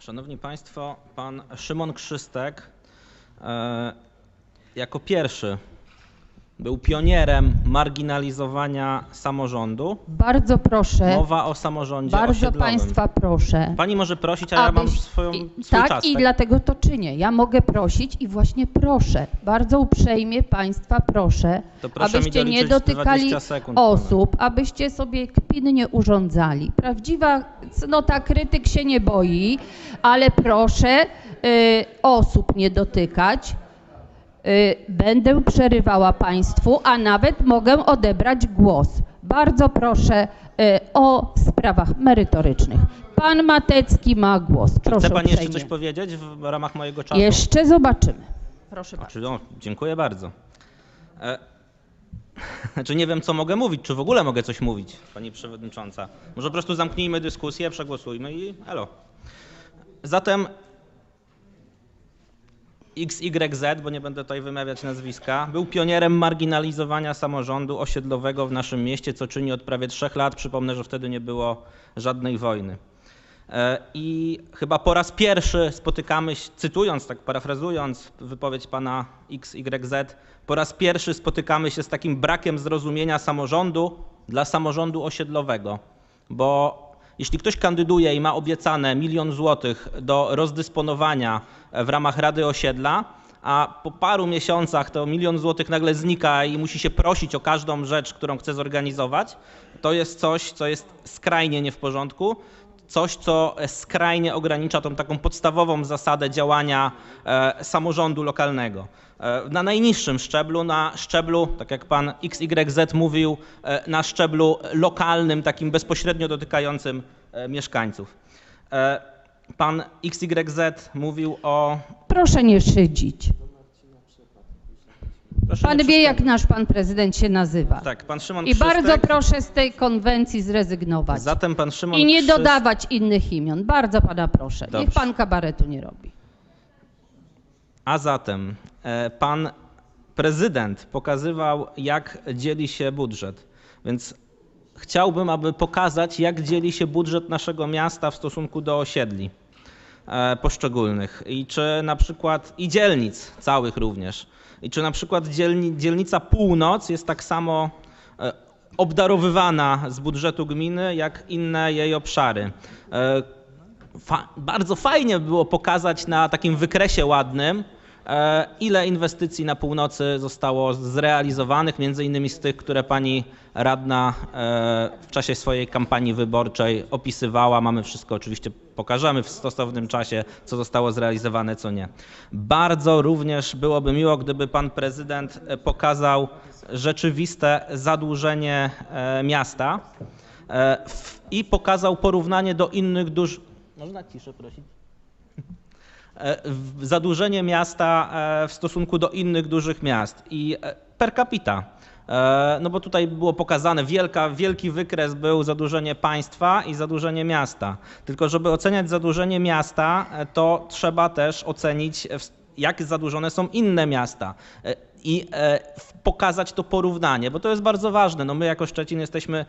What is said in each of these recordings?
Szanowni Państwo, pan Szymon Krzystek e, jako pierwszy był pionierem marginalizowania samorządu. Bardzo proszę, Mowa o samorządzie bardzo osiedlowym. Państwa proszę. Pani może prosić, a ja mam swoją, swój Tak, czas. i dlatego to czynię. Ja mogę prosić i właśnie proszę, bardzo uprzejmie Państwa proszę, proszę abyście nie dotykali 20 sekund, pana. osób, abyście sobie kpin nie urządzali. Prawdziwa, no ta krytyk się nie boi, ale proszę y, osób nie dotykać. Y, Będę przerywała Państwu, a nawet mogę odebrać głos. Bardzo proszę y, o sprawach merytorycznych. Pan Matecki ma głos. Proszę Chce Pani jeszcze uprzejmie. coś powiedzieć w ramach mojego czasu? Jeszcze zobaczymy. Proszę bardzo. Czy, no, dziękuję bardzo. E, znaczy nie wiem, co mogę mówić, czy w ogóle mogę coś mówić, Pani Przewodnicząca. Może po prostu zamknijmy dyskusję, przegłosujmy i elo. Zatem XYZ, bo nie będę tutaj wymawiać nazwiska, był pionierem marginalizowania samorządu osiedlowego w naszym mieście, co czyni od prawie trzech lat. Przypomnę, że wtedy nie było żadnej wojny. E, I chyba po raz pierwszy spotykamy się, cytując, tak parafrazując wypowiedź pana XYZ, po raz pierwszy spotykamy się z takim brakiem zrozumienia samorządu dla samorządu osiedlowego. Bo jeśli ktoś kandyduje i ma obiecane milion złotych do rozdysponowania w ramach Rady Osiedla, a po paru miesiącach to milion złotych nagle znika i musi się prosić o każdą rzecz, którą chce zorganizować, to jest coś, co jest skrajnie nie w porządku coś, co skrajnie ogranicza tą taką podstawową zasadę działania e, samorządu lokalnego. E, na najniższym szczeblu, na szczeblu, tak jak pan XYZ mówił, e, na szczeblu lokalnym, takim bezpośrednio dotykającym e, mieszkańców. E, pan XYZ mówił o. Proszę nie szydzić. Proszę Pan wie, jak nasz pan prezydent się nazywa. Tak, pan Szymon I bardzo Krzystek. proszę z tej konwencji zrezygnować. Zatem pan Szymon I nie Krzyst- dodawać innych imion. Bardzo pana proszę. Niech Dobrze. pan kabaretu nie robi. A zatem e, pan prezydent pokazywał, jak dzieli się budżet. Więc chciałbym, aby pokazać, jak dzieli się budżet naszego miasta w stosunku do osiedli e, poszczególnych. I czy na przykład i dzielnic całych również. I czy na przykład dzielni, dzielnica Północ jest tak samo e, obdarowywana z budżetu gminy, jak inne jej obszary. E, fa- bardzo fajnie było pokazać na takim wykresie ładnym, ile inwestycji na północy zostało zrealizowanych, między innymi z tych, które pani radna e, w czasie swojej kampanii wyborczej opisywała. Mamy wszystko, oczywiście pokażemy w stosownym czasie, co zostało zrealizowane, co nie. Bardzo również byłoby miło, gdyby pan prezydent e, pokazał rzeczywiste zadłużenie e, miasta e, i pokazał porównanie do innych dużych. Można ciszę prosić? E, Zadłużenie miasta e, w stosunku do innych dużych miast i e, per capita. No bo tutaj było pokazane, wielka, wielki wykres był zadłużenie państwa i zadłużenie miasta. Tylko żeby oceniać zadłużenie miasta, to trzeba też ocenić, jak zadłużone są inne miasta. I pokazać to porównanie, bo to jest bardzo ważne. No my jako Szczecin jesteśmy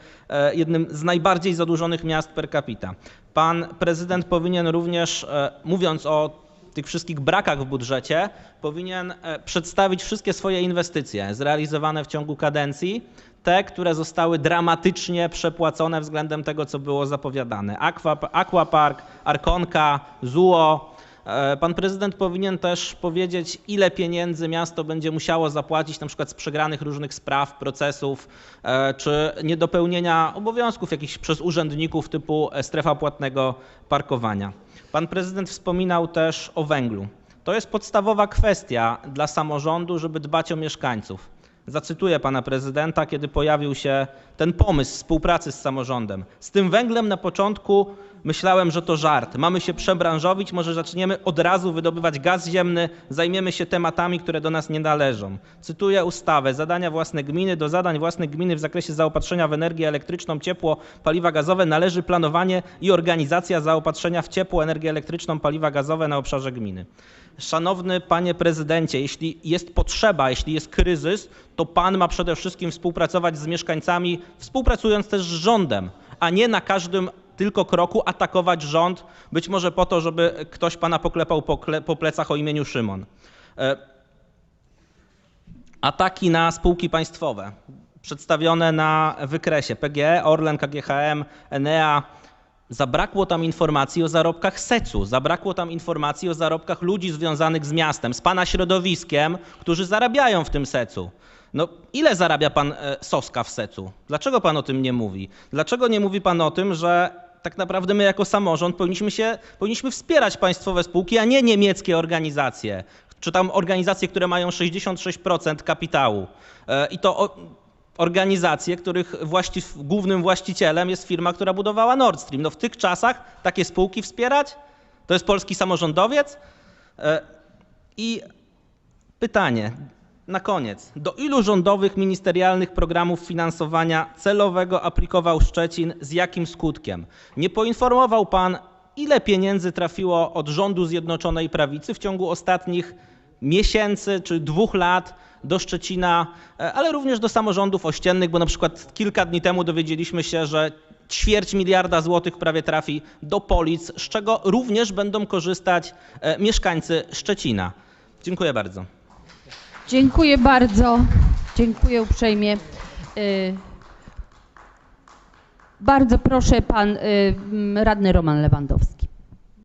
jednym z najbardziej zadłużonych miast per capita. Pan prezydent powinien również, mówiąc o tych wszystkich brakach w budżecie, powinien e, przedstawić wszystkie swoje inwestycje zrealizowane w ciągu kadencji, te, które zostały dramatycznie przepłacone względem tego, co było zapowiadane. Aqua, Aquapark, Arkonka, ZUO. E, Pan prezydent powinien też powiedzieć, ile pieniędzy miasto będzie musiało zapłacić na przykład z przegranych różnych spraw, procesów, e, czy niedopełnienia obowiązków jakichś przez urzędników typu e, strefa płatnego parkowania. Pan prezydent wspominał też o węglu. To jest podstawowa kwestia dla samorządu, żeby dbać o mieszkańców. Zacytuję pana prezydenta, kiedy pojawił się ten pomysł współpracy z samorządem. Z tym węglem na początku myślałem, że to żart. Mamy się przebranżowić, może zaczniemy od razu wydobywać gaz ziemny, zajmiemy się tematami, które do nas nie należą. Cytuję ustawę. Zadania własne gminy. Do zadań własnych gminy w zakresie zaopatrzenia w energię elektryczną, ciepło, paliwa gazowe należy planowanie i organizacja zaopatrzenia w ciepło, energię elektryczną, paliwa gazowe na obszarze gminy. Szanowny panie prezydencie, jeśli jest potrzeba, jeśli jest kryzys, to pan ma przede wszystkim współpracować z mieszkańcami, współpracując też z rządem, a nie na każdym tylko kroku atakować rząd, być może po to, żeby ktoś pana poklepał po, kle, po plecach o imieniu Szymon. E, Ataki na spółki państwowe przedstawione na wykresie PGE, Orlen, KGHM, Enea. Zabrakło tam informacji o zarobkach SEC-u, zabrakło tam informacji o zarobkach ludzi związanych z miastem, z pana środowiskiem, którzy zarabiają w tym SEC-u. No, ile zarabia pan e, Soska w SEC-u? Dlaczego pan o tym nie mówi? Dlaczego nie mówi pan o tym, że tak naprawdę my jako samorząd powinniśmy się, powinniśmy wspierać państwowe spółki, a nie niemieckie organizacje, czy tam organizacje, które mają 66% kapitału. E, I to organizacje, których właściw, głównym właścicielem jest firma, która budowała Nord Stream. No w tych czasach takie spółki wspierać? To jest polski samorządowiec? E, I pytanie na koniec. Do ilu rządowych ministerialnych programów finansowania celowego aplikował Szczecin, z jakim skutkiem? Nie poinformował pan, ile pieniędzy trafiło od rządu Zjednoczonej Prawicy w ciągu ostatnich miesięcy czy dwóch lat do Szczecina, e, ale również do samorządów ościennych, bo na przykład kilka dni temu dowiedzieliśmy się, że ćwierć miliarda złotych prawie trafi do Polic, z czego również będą korzystać e, mieszkańcy Szczecina. Dziękuję bardzo. Dziękuję bardzo. Dziękuję uprzejmie. Y, Bardzo proszę pan y, radny Roman Lewandowski.